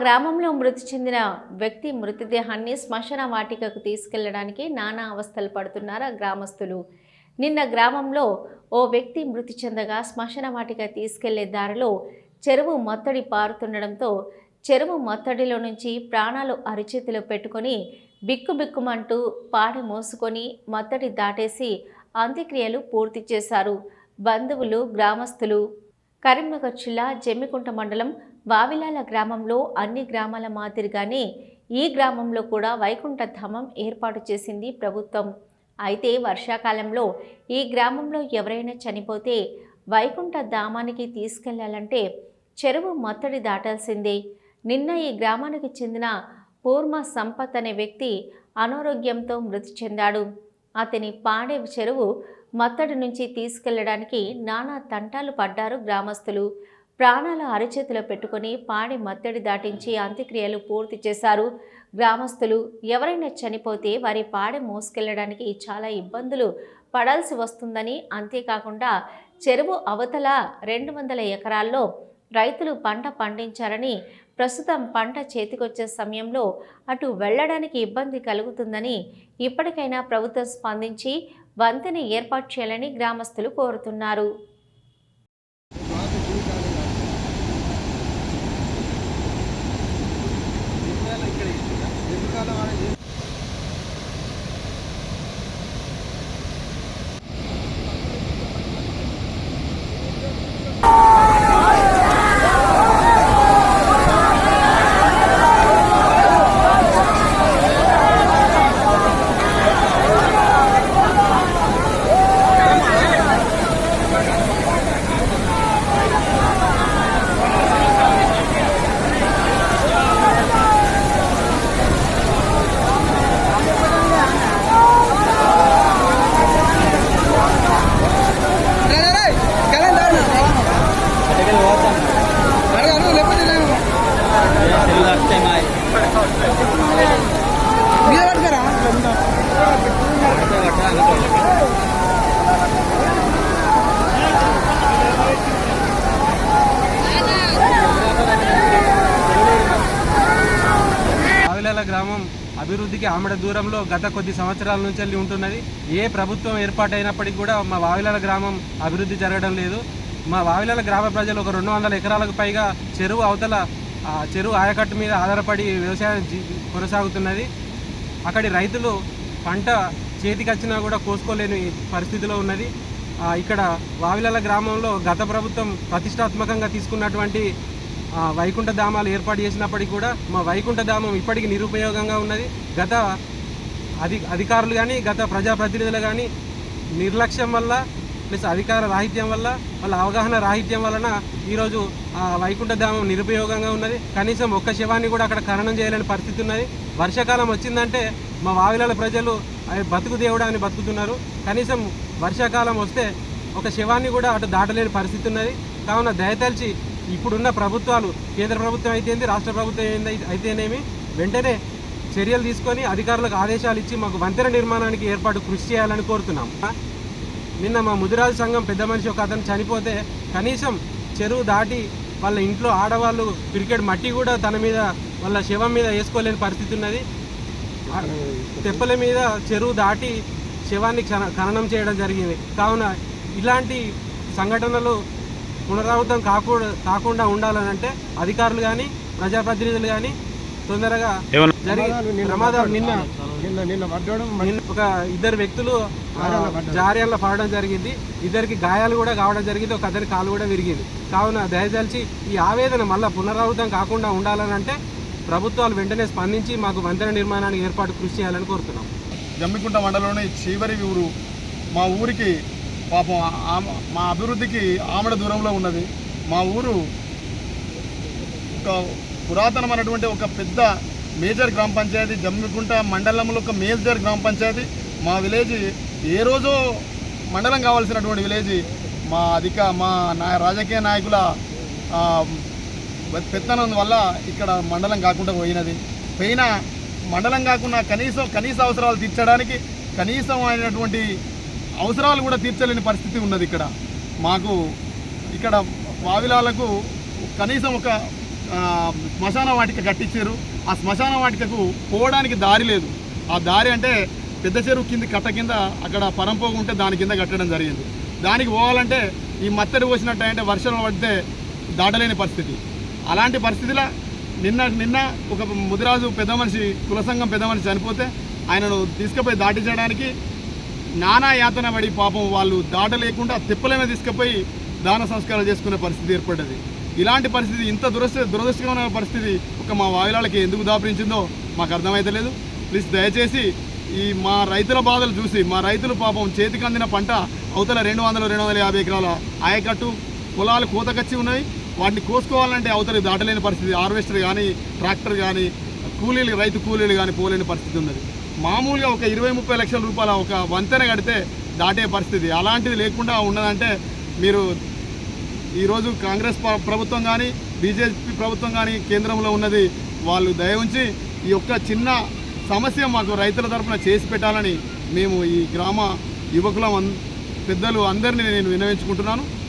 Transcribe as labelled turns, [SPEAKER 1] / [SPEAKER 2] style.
[SPEAKER 1] గ్రామంలో మృతి చెందిన వ్యక్తి మృతదేహాన్ని శ్మశాన వాటికకు తీసుకెళ్ళడానికి నానా అవస్థలు పడుతున్నారు గ్రామస్తులు. నిన్న గ్రామంలో ఓ వ్యక్తి మృతి చెందగా శ్మశాన వాటిక తీసుకెళ్ళే దారిలో చెరువు మొత్తడి పారుతుండడంతో చెరువు మొత్తడిలో నుంచి ప్రాణాలు అరిచేతిలో పెట్టుకొని బిక్కుబిక్కుమంటూ పాడి మోసుకొని మొత్తడి దాటేసి అంత్యక్రియలు పూర్తి చేశారు. బంధువులు గ్రామస్తులు. కరీంనగర్ జిల్లా జమ్మికుంట మండలం వావిలాల గ్రామంలో అన్ని గ్రామాల మాదిరిగానే ఈ గ్రామంలో కూడా వైకుంఠధామం ఏర్పాటు చేసింది ప్రభుత్వం. అయితే వర్షాకాలంలో ఈ గ్రామంలో ఎవరైనా చనిపోతే వైకుంఠ ధామానికి తీసుకెళ్ళాలంటే చెరువు మత్తడి దాటాల్సిందే. నిన్న ఈ గ్రామానికి చెందిన పూర్మ సంపత్ అనే వ్యక్తి అనారోగ్యంతో మృతి చెందాడు. అతని పాడే చెరువు మత్తడి నుంచి తీసుకెళ్ళడానికి నానా తంటాలు పడ్డారు గ్రామస్తులు. ప్రాణాల అరచేతిలో పెట్టుకొని పాడి మత్తడి దాటించి అంత్యక్రియలు పూర్తి చేశారు. గ్రామస్తులు ఎవరైనా చనిపోతే వారి పాడె మోసుకెళ్ళడానికి చాలా ఇబ్బందులు పడాల్సి వస్తుందని అంతేకాకుండా చెరువు అవతల రెండు వందల ఎకరాల్లో రైతులు పంట పండించారని ప్రస్తుతం పంట చేతికొచ్చే సమయంలో అటు వెళ్ళడానికి ఇబ్బంది కలుగుతుందని ఇప్పటికైనా ప్రభుత్వం స్పందించి వంతెన ఏర్పాటు చేయాలని గ్రామస్తులు కోరుతున్నారు.
[SPEAKER 2] గ్రామం అభివృద్ధికి ఆమెడ దూరంలో గత కొద్ది సంవత్సరాల నుంచి వెళ్ళి ఉంటున్నది. ఏ ప్రభుత్వం ఏర్పాటైనప్పటికీ కూడా మా వావిలాల గ్రామం అభివృద్ధి జరగడం లేదు. మా వావిలాల గ్రామ ప్రజలు ఒక రెండు వందల ఎకరాలకు పైగా చెరువు అవతల చెరువు ఆయకట్టు మీద ఆధారపడి వ్యవసాయం కొనసాగుతున్నది. అక్కడి రైతులు పంట చేతికొచ్చినా కూడా కోసుకోలేని పరిస్థితిలో ఉన్నది. ఇక్కడ వావిలాల గ్రామంలో గత ప్రభుత్వం ప్రతిష్టాత్మకంగా తీసుకున్నటువంటి వైకుంఠ ధామాలు ఏర్పాటు చేసినప్పటికీ కూడా మా వైకుంఠ ధామం ఇప్పటికీ నిరుపయోగంగా ఉన్నది. గత అధి అధికారులు కానీ గత ప్రజాప్రతినిధులు కానీ నిర్లక్ష్యం వల్ల ప్లస్ అధికార రాహిత్యం వల్ల వాళ్ళ అవగాహన రాహిత్యం వలన ఈరోజు ఆ వైకుంఠ ధామం నిరుపయోగంగా ఉన్నది. కనీసం ఒక్క శవాన్ని కూడా అక్కడ ఖననం చేయలేని పరిస్థితి ఉన్నది. వర్షాకాలం వచ్చిందంటే మా వావిలాల ప్రజలు అవి బతుకు దేవుడా అని బతుకుతున్నారు. కనీసం వర్షాకాలం వస్తే ఒక శవాన్ని కూడా అటు దాటలేని పరిస్థితి ఉన్నది. కావున దయతలిచి ఇప్పుడున్న ప్రభుత్వాలు కేంద్ర ప్రభుత్వం అయితేంది రాష్ట్ర ప్రభుత్వం అయితేనేమి వెంటనే చర్యలు తీసుకొని అధికారులకు ఆదేశాలు ఇచ్చి మాకు వంతెన నిర్మాణానికి ఏర్పాటు కృషి చేయాలని కోరుతున్నాం. నిన్న మా ముదిరాజు సంఘం పెద్ద మనిషి ఒక అతను చనిపోతే కనీసం చెరువు దాటి వాళ్ళ ఇంట్లో ఆడవాళ్ళు క్రికెట్ మట్టి కూడా తన మీద వాళ్ళ శవం మీద వేసుకోలేని పరిస్థితి ఉన్నది. తెప్పల మీద చెరువు దాటి శవాన్ని ఖననం చేయడం జరిగింది. కావున ఇలాంటి సంఘటనలు పునరావృతం కాకుండా కాకుండా ఉండాలనంటే అధికారులు కానీ ప్రజాప్రతినిధులు కానీ తొందరగా జరిగి ప్రమాదాలు నిన్న ఒక ఇద్దరు వ్యక్తులు జార్యాల్లో పడడం జరిగింది. ఇద్దరికి గాయాలు కూడా కావడం జరిగింది. ఒక అతని కాలు కూడా విరిగింది. కావున దయచేసి ఈ ఆవేదన మళ్ళీ పునరావృతం కాకుండా ఉండాలని అంటే ప్రభుత్వాలు వెంటనే స్పందించి మాకు వంతెన నిర్మాణానికి ఏర్పాటు కృషి చేయాలని కోరుతున్నాం.
[SPEAKER 3] జమ్మికుంట మండలంలోని చివరి ఊరు మా ఊరికి పాపం మా అభివృద్ధికి ఆమడ దూరంలో ఉన్నది. మా ఊరు ఒక పురాతనమైనటువంటి ఒక పెద్ద మేజర్ గ్రామ పంచాయతీ జమ్మికుంట మండలంలో ఒక మేజర్ గ్రామ పంచాయతీ. మా విలేజ్ ఏ రోజో మండలం కావాల్సినటువంటి విలేజ్. మా అధిక మా నా రాజకీయ నాయకుల పెత్తనం వల్ల ఇక్కడ మండలం కాకుండా పోయినది. పోయిన మండలం కాకుండా కనీసం కనీస అవసరాలు తీర్చడానికి కనీసం అయినటువంటి అవసరాలు కూడా తీర్చలేని పరిస్థితి ఉన్నది ఇక్కడ. మాకు ఇక్కడ వావిలాలకు కనీసం ఒక శ్మశాన వాటిక కట్టించారు ఆ శ్మశాన వాటికకు పోవడానికి దారి లేదు. ఆ దారి అంటే పెద్ద చెరువు కింది కట్ట కింద అక్కడ పరంపోగు ఉంటే దాని కింద కట్టడం జరిగింది. దానికి పోవాలంటే ఈ మత్తడి పోసినట్టు అంటే వర్షం పడితే దాటలేని పరిస్థితి. అలాంటి పరిస్థితిలో నిన్న నిన్న ఒక ముదిరాజు పెద్ద మనిషి కులసంఘం పెద్ద మనిషి చనిపోతే ఆయనను తీసుకుపోయి దాటించడానికి నానా యాతన పడి పాపం వాళ్ళు దాట లేకుండా తిప్పలేమే తీసుకుపోయి దాన సంస్కారాలు చేసుకునే పరిస్థితి ఏర్పడ్డది. ఇలాంటి పరిస్థితి ఇంత దురదృష్ట దురదృష్టకరమైన పరిస్థితి ఒక మా వాయులాలకి ఎందుకు దాపరించిందో మాకు అర్థమైతలేదు. ప్లీజ్ దయచేసి ఈ మా రైతుల బాధలు చూసి మా రైతులు పాపం చేతికి అందిన పంట అవతల రెండు వందల రెండు వందల యాభై ఎకరాల ఆయకట్టు పొలాలు కోతకచ్చి ఉన్నాయి. వాటిని కోసుకోవాలంటే అవతలి దాటలేని పరిస్థితి హార్వెస్టర్ కానీ ట్రాక్టర్ కానీ కూలీలు రైతు కూలీలు కానీ పోలేని పరిస్థితి ఉన్నది. మామూలుగా ఒక ఇరవై ముప్పై లక్షల రూపాయల ఒక వంతెన కడితే దాటే పరిస్థితి. అలాంటిది లేకుండా ఉన్నదంటే మీరు ఈరోజు కాంగ్రెస్ ప్రభుత్వం కానీ బీజేపీ ప్రభుత్వం కానీ కేంద్రంలో ఉన్నది వాళ్ళు దయ ఉంచి ఈ యొక్క చిన్న సమస్య మాకు రైతుల తరఫున చేసి పెట్టాలని మేము ఈ గ్రామ యువకులం పెద్దలు అందరినీ నేను వినవించుకుంటున్నాను.